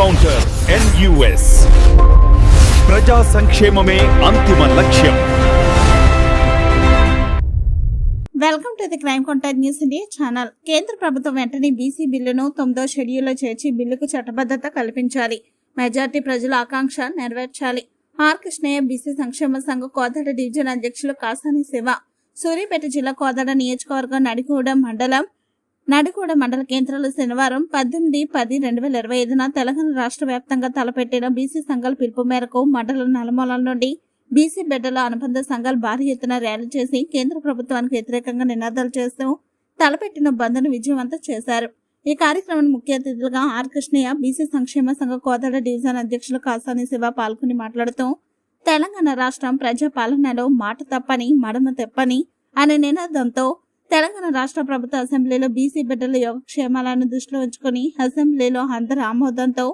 Encounter NUS ప్రజా సంక్షేమమే అంతిమ లక్ష్యం. Welcome to the crime contact news India channel కేంద్ర ప్రభుత్వం వెంటనే బీసీ బిల్లును తొమ్మిదో షెడ్యూల్లో చేర్చి బిల్లుకు చట్టబద్ధత కల్పించాలి. మెజార్టీ ప్రజల ఆకాంక్ష నెరవేర్చాలి. ఆర్ కృష్ణయ్య బీసీ సంక్షేమ సంఘ కోదాడ డివిజన్ అధ్యక్షులు కాసాని శివ సూర్యాపేట జిల్లా కోదాడ నియోజకవర్గం నడిగూడ మండలం నడిగూడ మండల కేంద్రంలో శనివారం పద్దెనిమిది పది రెండు వేల ఇరవై ఐదున తెలంగాణ రాష్ట్ర వ్యాప్తంగా తలపెట్టిన బీసీ సంఘాల పిలుపు మేరకు మండల నలుమూలల నుండి బీసీ బిడ్డల అనుబంధ సంఘాలు భారీ ఎత్తున ర్యాలీ చేసి కేంద్ర ప్రభుత్వానికి వ్యతిరేకంగా నినాదాలు చేస్తూ తలపెట్టిన బంద్ను విజయవంతం చేశారు. ఈ కార్యక్రమానికి ముఖ్య అతిథులుగా ఆర్ కృష్ణయ్య బీసీ సంక్షేమ సంఘ కోదాడ డివిజన్ అధ్యక్షులు కాసాని శివ పాల్గొని మాట్లాడుతూ తెలంగాణ రాష్ట్రం ప్రజా పాలనలో మాట తప్పని మడమ తెప్పని అనే నినాదంతో తెలంగాణ రాష్ట్ర ప్రభుత్వ అసెంబ్లీలో బీసీ బిడ్డల యోగక్షేమాలను దృష్టిలో ఉంచుకొని అసెంబ్లీలో అందరి ఆమోదంతో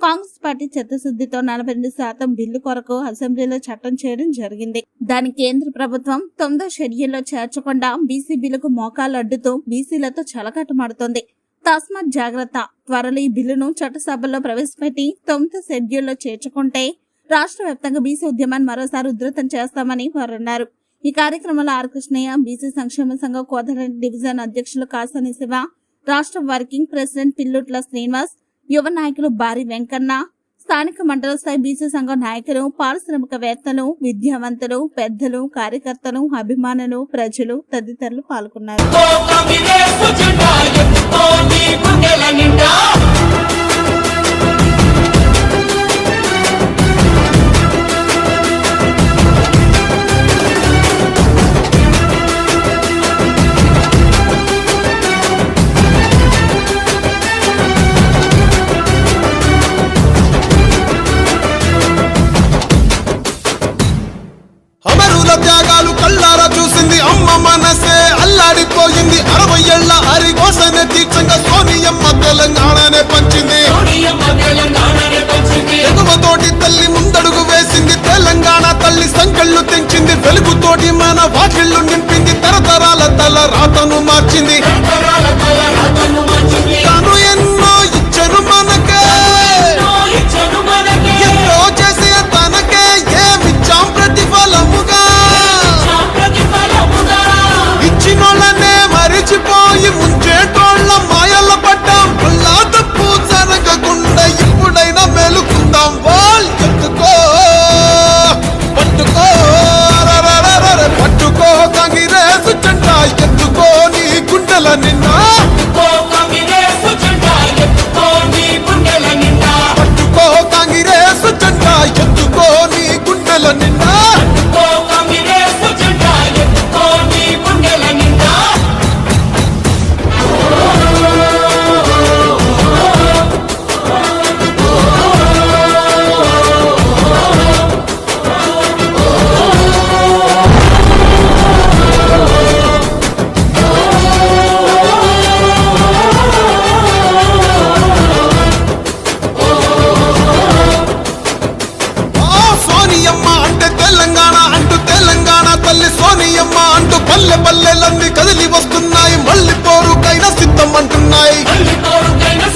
కాంగ్రెస్ పార్టీ చిత్తశుద్ధితో నలభై రెండు శాతం బిల్లు కొరకు అసెంబ్లీలో చట్టం చేయడం జరిగింది. దాని కేంద్ర ప్రభుత్వం తొమ్మిదో షెడ్యూల్లో చేర్చకుండా బీసీ బిల్లుకు మోకాలు అడ్డుతూ బీసీలతో చలకటమాడుతోంది తస్మాత్ జాగ్రత్త త్వరలో ఈ బిల్లును చట్టసభలో ప్రవేశపెట్టి తొమ్మిదో షెడ్యూల్లో చేర్చుకుంటే రాష్ట్ర వ్యాప్తంగా బీసీ ఉద్యమాన్ని మరోసారి ఉధృతం చేస్తామని వారు అన్నారు. ఈ కార్యక్రమంలో ఆర్ కృష్ణయ్య బీసీ సంక్షేమ సంఘ కోదరెడ్డి డివిజన్ అధ్యక్షులు కాసాని శివ రాష్ట్ర వర్కింగ్ ప్రెసిడెంట్ పిల్లుట్ల శ్రీనివాస్ యువ నాయకులు బారి వెంకన్న స్థానిక మండల స్థాయి బీసీ సంఘం నాయకులు పారిశ్రామికవేత్తలు విద్యావంతులు పెద్దలు కార్యకర్తలు అభిమానులు ప్రజలు తదితరులు పాల్గొన్నారు. తెంచింది వెలుగుతోటి మన వాకిళ్ళు నింపింది. తరతరాల తల రాతను మార్చింది. పల్లెలన్నీ కదిలి వస్తున్నాయి. మళ్ళీ పోరుకైనా సిద్ధం అంటున్నాయి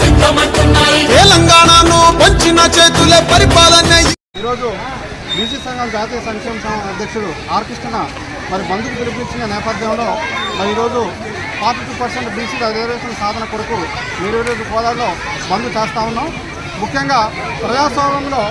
సిద్ధమంటున్నాయి. తెలంగాణను పంచిన చేతులే పరిపాలన ఈరోజు బీసీ సంఘం జాతీయ సంక్షేమ సంఘం అధ్యక్షుడు ఆర్ కృష్ణ మరి బంధుకు పిలిపించిన నేపథ్యంలో మరి ఈరోజు forty two percent BC reservation సాధన కొరకు మీరు ఈరోజు హోదాలో బంద్ చేస్తూ ఉన్నాం. ముఖ్యంగా ప్రజాస్వామ్యంలో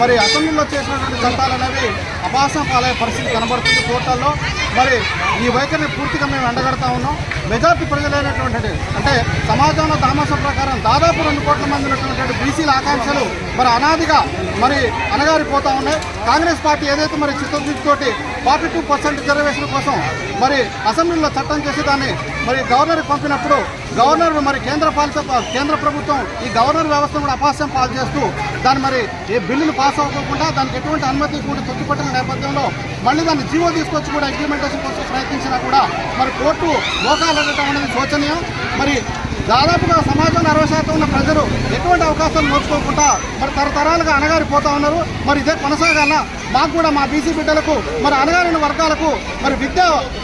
మరి అసెంబ్లీలో చేసినటువంటి చట్టాలు అనేవి అపాసం పాలయ్యే పరిస్థితి కనబడుతుంది కోర్టాల్లో. మరి ఈ వైఖరిని పూర్తిగా మేము ఎండగడతా ఉన్నాం. మెజార్టీ ప్రజలైనటువంటి అంటే సమాజంలో దామాసం ప్రకారం దాదాపు రెండు కోట్ల మంది ఉన్నటువంటి బీసీల ఆకాంక్షలు మరి అనాదిగా మరి అనగారిపోతూ ఉన్నాయి. కాంగ్రెస్ పార్టీ ఏదైతే మరి చిత్తశుద్ధితోటి ఫార్టీ టూ పర్సెంట్ రిజర్వేషన్ కోసం మరి అసెంబ్లీలో చట్టం చేసి దాన్ని మరి గవర్నర్కి పంపినప్పుడు గవర్నర్ మరి కేంద్ర పాలిత కేంద్ర ప్రభుత్వం ఈ గవర్నర్ వ్యవస్థను కూడా అపాస్యం పాలు చేస్తూ దాన్ని మరి ఏ బిల్లులు పాస్ అవ్వకుండా దానికి ఎటువంటి అనుమతి కూడా తొక్కిపెట్టిన నేపథ్యంలో మళ్ళీ దాన్ని జీవో తీసుకొచ్చి కూడా ఇంప్లిమెంటేషన్ కోసం ప్రయత్నించినా కూడా మరి కోర్టు మోకాలు అడగటం అనేది శోచనీయం. మరి దాదాపుగా సమాజంలో అరవై శాతం ఉన్న ప్రజలు ఎటువంటి అవకాశాలు నోచుకోకుండా మరి తరతరాలుగా అణగారిపోతూ ఉన్నారు. మరి ఇదే కొనసాగాల? మాకు కూడా మా బీసీ బిడ్డలకు మరి అనగారిన వర్గాలకు మరి విద్య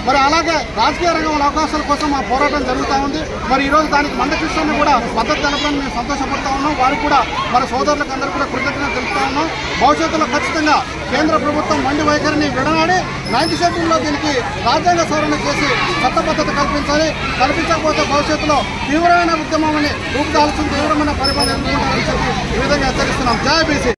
మరి అలాగే రాజకీయ రంగంలో అవకాశాల కోసం మా పోరాటం జరుగుతూ ఉంది. మరి ఈరోజు దానికి మందకృష్ణని కూడా మద్దతు తెలపడం మేము సంతోషపడతా ఉన్నాం. వారికి కూడా మన సోదరులకు అందరూ కూడా కృతజ్ఞతలు తెలుపుతా ఉన్నాం. భవిష్యత్తులో ఖచ్చితంగా కేంద్ర ప్రభుత్వం మండి వైఖరిని విడనాడి నైన్త్ షెడ్యూల్లో దీనికి రాజ్యాంగ సవరణ చేసి చట్టబద్ధత కల్పించాలి. కల్పించకపోతే భవిష్యత్తులో తీవ్రమైన ఉద్యమం రూపుదాల్సిన తీవ్రమైన పరిపాలన ఈ విధంగా హెచ్చరిస్తున్నాం. జై బీసీ.